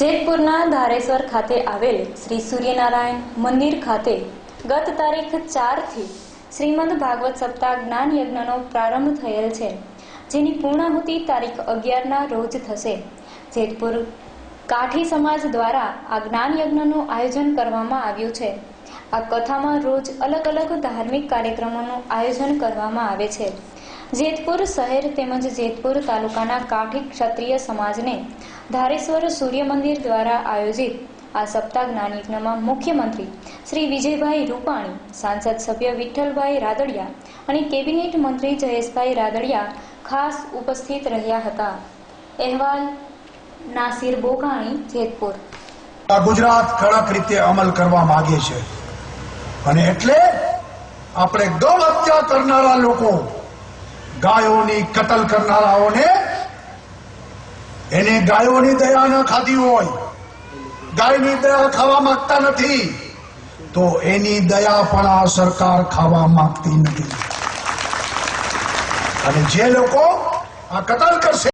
જેતપુરના ધારેશ્વર ખાતે આવેલ શ્રી સૂર્યનારાયણ મંદિર ખાતે ગત તારીખ ચારથી શ્રીમદ ભાગવત સપ્તાહ જ્ઞાન યજ્ઞનો પ્રારંભ થયેલ છે, જેની પૂર્ણાહુતિ તારીખ અગિયારના રોજ થશે. જેતપુર કાઠી સમાજ દ્વારા આ જ્ઞાન યજ્ઞનું આયોજન કરવામાં આવ્યું છે. આ કથામાં રોજ અલગ અલગ ધાર્મિક કાર્યક્રમોનું આયોજન કરવામાં આવે છે. જેતપુર શહેર તેમજ જેતપુર તાલુકાના કાઠી ક્ષત્રિય સમાજને ધારેશ્વર સૂર્ય મંદિર દ્વારા આયોજિત આ સપ્તાહ જ્ઞાન યજ્ઞમાં મુખ્યમંત્રી શ્રી વિજયભાઈ રૂપાણી, સાંસદ સભ્ય વિઠ્ઠલભાઈ રાદડિયા અને કેબિનેટ મંત્રી જયેશભાઈ રાદડિયા ખાસ ઉપસ્થિત રહ્યા હતા. અહેવાલ નાસિર બોઘાણી જેતપુર. ગુજરાત કડક રીતે અમલ કરવા માંગે છે. અને એટલે આપણે ગૌ હત્યા કરનારા લોકો ગાયોની કતલ કરનારાઓને એને ગાયોની દયા ન ખાધી હોય, ગાયની દયા ખાવા માંગતા નથી, તો એની દયા પણ આ સરકાર ખાવા માંગતી નથી. અને જે લોકો આ કતલ કરશે